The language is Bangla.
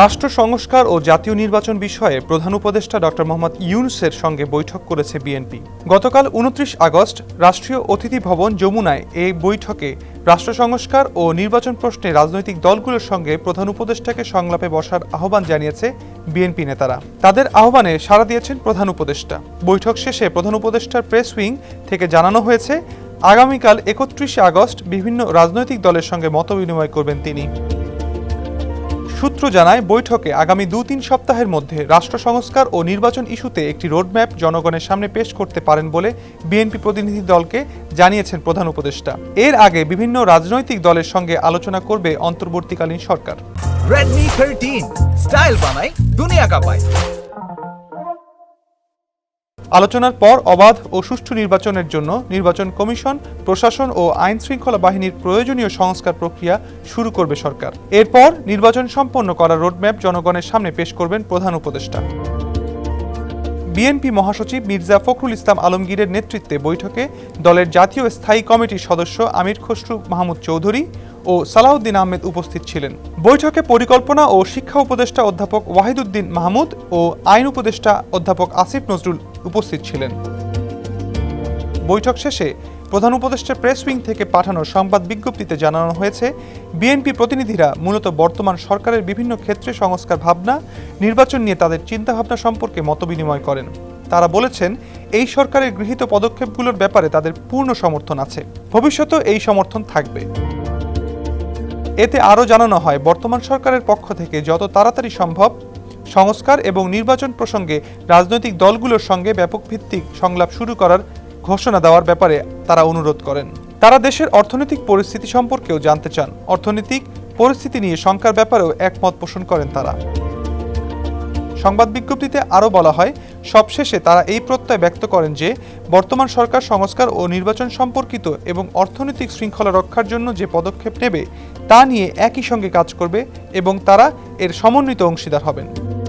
রাষ্ট্র সংস্কার ও জাতীয় নির্বাচন বিষয়ে প্রধান উপদেষ্টা ডক্টর মোহাম্মদ ইউনুসের সঙ্গে বৈঠক করেছে বিএনপি। গতকাল উনত্রিশ আগস্ট রাষ্ট্রীয় অতিথি ভবন যমুনায় এই বৈঠকে রাষ্ট্র সংস্কার ও নির্বাচন প্রশ্নে রাজনৈতিক দলগুলোর সঙ্গে প্রধান উপদেষ্টাকে সংলাপে বসার আহ্বান জানিয়েছে বিএনপি নেতারা। তাদের আহ্বানে সাড়া দিয়েছেন প্রধান উপদেষ্টা। বৈঠক শেষে প্রধান উপদেষ্টার প্রেস উইং থেকে জানানো হয়েছে, আগামীকাল একত্রিশে আগস্ট বিভিন্ন রাজনৈতিক দলের সঙ্গে মতবিনিময় করবেন তিনি। সূত্র জানায়, বৈঠকে আগামী দু তিন সপ্তাহের মধ্যে রাষ্ট্র সংস্কার ও নির্বাচন ইস্যুতে একটি রোডম্যাপ জনগণের সামনে পেশ করতে পারেন বলে বিএনপি প্রতিনিধি দলকে জানিয়েছেন প্রধান উপদেষ্টা। এর আগে বিভিন্ন রাজনৈতিক দলের সঙ্গে আলোচনা করবে অন্তর্বর্তীকালীন সরকার। Redmi 13 স্টাইল বানাই দুনিয়া কাঁপায়। আলোচনার পর অবাধ ও সুষ্ঠু নির্বাচনের জন্য নির্বাচন কমিশন, প্রশাসন ও আইন শৃঙ্খলা বাহিনীর প্রয়োজনীয় সংস্কার প্রক্রিয়া শুরু করবে সরকার। এরপর নির্বাচন সম্পন্ন করার রোডম্যাপ জনগণের সামনে পেশ করবেন প্রধান উপদেষ্টা। বিএনপি মহাসচিব মির্জা ফখরুল ইসলাম আলমগীরের নেতৃত্বে বৈঠকে দলের জাতীয় স্থায়ী কমিটির সদস্য আমির খসরু মাহমুদ চৌধুরী ও সালাউদ্দিন আহমেদ উপস্থিত ছিলেন। বৈঠকে পরিকল্পনা ও শিক্ষা উপদেষ্টা অধ্যাপক ওয়াহিদুদ্দিন মাহমুদ ও আইন উপদেষ্টা অধ্যাপক আসিফ নজরুল উপস্থিত ছিলেন। বৈঠক শেষে প্রধান উপদেষ্টার প্রেস উইং থেকে পাঠানো সংবাদ বিজ্ঞপ্তিতে জানানো হয়েছে, বিএনপি প্রতিনিধিরা মূলত বর্তমান সরকারের বিভিন্ন ক্ষেত্রে সংস্কার ভাবনা, নির্বাচন নিয়ে তাদের চিন্তাভাবনা সম্পর্কে মতবিনিময় করেন। তারা বলেছেন, এই সরকারের গৃহীত পদক্ষেপগুলোর ব্যাপারে তাদের পূর্ণ সমর্থন আছে। ভবিষ্যতেও এই সমর্থন থাকবে। এতে আরও জানানো হয়, বর্তমান সরকারের পক্ষ থেকে যত তাড়াতাড়ি সম্ভব সংস্কার এবং নির্বাচন প্রসঙ্গে রাজনৈতিক দলগুলোর সঙ্গে ব্যাপক ভিত্তিক সংলাপ শুরু করার ঘোষণা দেওয়ার ব্যাপারে তারা অনুরোধ করেন। তারা দেশের অর্থনৈতিক পরিস্থিতি সম্পর্কেও জানতে চান। অর্থনৈতিক পরিস্থিতি নিয়ে শঙ্কার ব্যাপারেও একমত পোষণ করেন তারা। সংবাদ বিজ্ঞপ্তিতে আরও বলা হয় সবশেষে তারা এই প্রত্যয় ব্যক্ত করেন যে, বর্তমান সরকার সংস্কার ও নির্বাচন সম্পর্কিত এবং অর্থনৈতিক শৃঙ্খলা রক্ষার জন্য যে পদক্ষেপ নেবে, তা নিয়ে একই সঙ্গে কাজ করবে এবং তারা এর সমন্বিত অংশীদার হবেন।